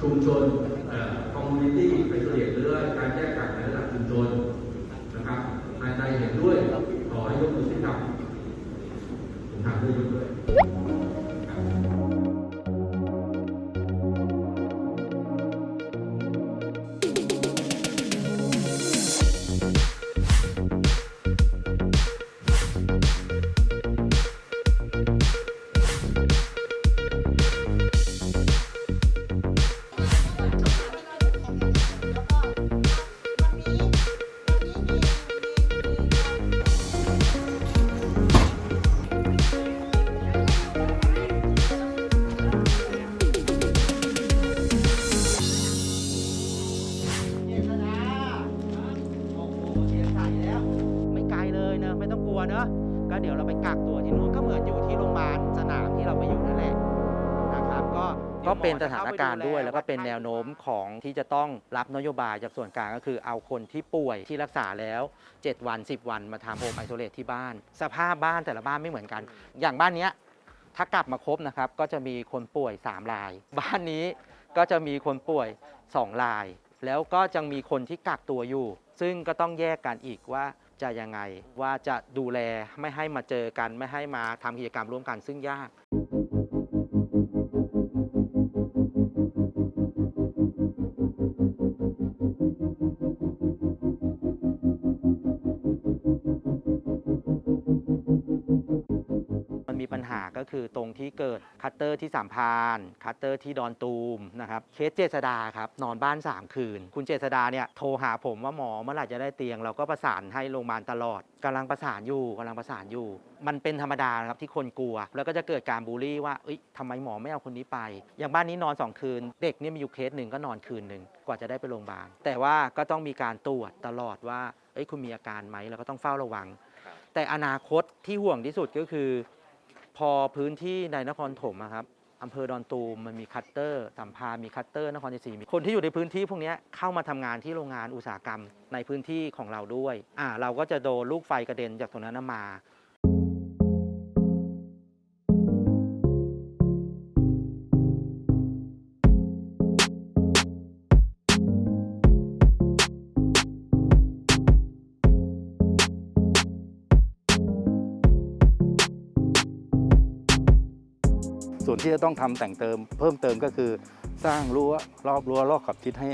ชุมชนคอมมูนิตี้ไอโซเลตหรือว่าการแยกกักในระดับชุมชนนะครับภายในเห็นด้วย อะไม่ต้องกลัวเนอะก็เดี๋ยวเราไปกักตัวที่นู้นก็เหมือนอยู่ที่โรงพยาบาลสนามที่เราไปอยู่นั่นแหละนะครับก็ก็เป็นสถานการณ์ด้วยแล้วก็เป็นแนวโน้มของที่จะต้องรับนโยบายจากส่วนกลางก็คือเอาคนที่ป่วยที่รักษาแล้ว 7 วัน 10 วันมาทำโฮมไอโซเลตที่บ้าน สภาพบ้านแต่ละบ้านไม่เหมือนกัน อย่างบ้านเนี้ยถ้ากลับมาครบนะครับ ก็จะมีคนป่วย 3 ราย บ้านนี้ก็จะมีคนป่วย 2 ราย แล้วก็จะมีคนที่กักตัวอยู่ ซึ่งก็ต้องแยกกันอีกว่า จะยังไง ว่าจะดูแลไม่ให้มาเจอกันไม่ให้มาทำกิจกรรมร่วมกันซึ่งยาก มันมีปัญหาก็คือตรงที่เกิดคัตเตอร์ที่สามพรานคัตเตอร์ที่ดอนตูมนะครับเคสเจษดาครับนอนบ้าน 3 คืน คุณเจษดาเนี่ยโทรหาผมว่าหมอเมื่อไหร่จะได้เตียง เราก็ประสานให้โรงพยาบาลตลอดกำลังประสานอยู่กำลังประสานอยู่ มันเป็นธรรมดานะครับที่คนกลัว แล้วก็จะเกิดการบูลลี่ว่าเอ้ยทำไมหมอไม่เอาคนนี้ไป อย่างบ้านนี้นอน 2 คืน เด็กเนี่ยมีอยู่เคสหนึ่งก็นอนคืนหนึ่งกว่าจะได้ไปโรงพยาบาลแต่ว่าก็ต้องมีการตรวจตลอดว่าเอ้ยคุณมีอาการไหมเราก็ต้องเฝ้าระวัง แต่อนาคตที่ห่วงที่สุดก็คือ พอพื้นที่ในนครถมอะครับอำเภอดอนตูมมันมีคัตเตอร์สัมพามีคัตเตอร์นครชัยศรีมีคนที่อยู่ในพื้นที่พวกนี้เข้ามาทำงานที่โรงงานอุตสาหกรรมในพื้นที่ของเราด้วยอ่าเราก็จะโดนลูกไฟกระเด็นจากตรงนั้นมา ที่จะต้องทำแต่งเติม เพิ่มเติมก็คือสร้างรั้วรอบรั้วรอบขอบชิดให้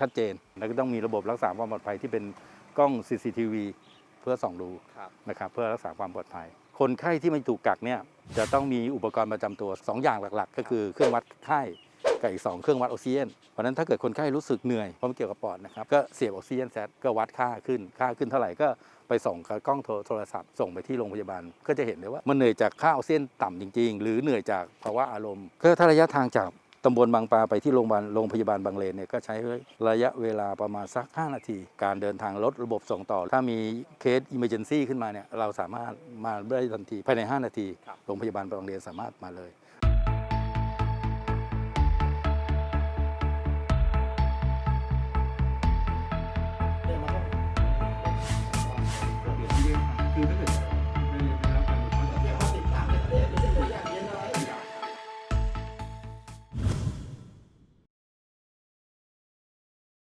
ชัดเจน แล้วก็ต้องมีระบบรักษาความปลอดภัยที่เป็นกล้อง CCTV เพื่อส่องดูนะครับเพื่อรักษาความปลอดภัย คนไข้ที่มาถูกกักเนี่ยจะต้องมีอุปกรณ์ประจำตัว 2 อย่างหลัก ๆ ก็คือเครื่องวัดไข้ กับอีก 2 เครื่องวัดออกซิเจนเพราะนั้นถ้าเกิดคนไข้รู้สึกเหนื่อยเพราะมันเกี่ยวกับปอดนะครับก็เสียบออกซิเจนแซดก็วัดค่าขึ้นค่าขึ้นเท่าไหร่ก็ไปส่งกับกล้องโทรทรศัพท์ ส่งไปที่โรงพยาบาล ก็จะเห็นเลยว่ามันเหนื่อยจากค่าออกซิเจนต่ำจริง ๆ หรือเหนื่อยจากภาวะอารมณ์ก็ถ้าระยะทางจากตำบลบางปลาไปที่โรงพยาบาลโรงพยาบาลบางเลนเนี่ยก็ใช้ระยะเวลาประมาณสัก 5 นาที การเดินทางลดระบบส่งต่อ ถ้ามีเคสอิมเมอร์เจนซี่ขึ้นมาเนี่ยเราสามารถมาได้ทันที ภายใน 5 นาที โรงพยาบาลบางเลนสามารถมาเลย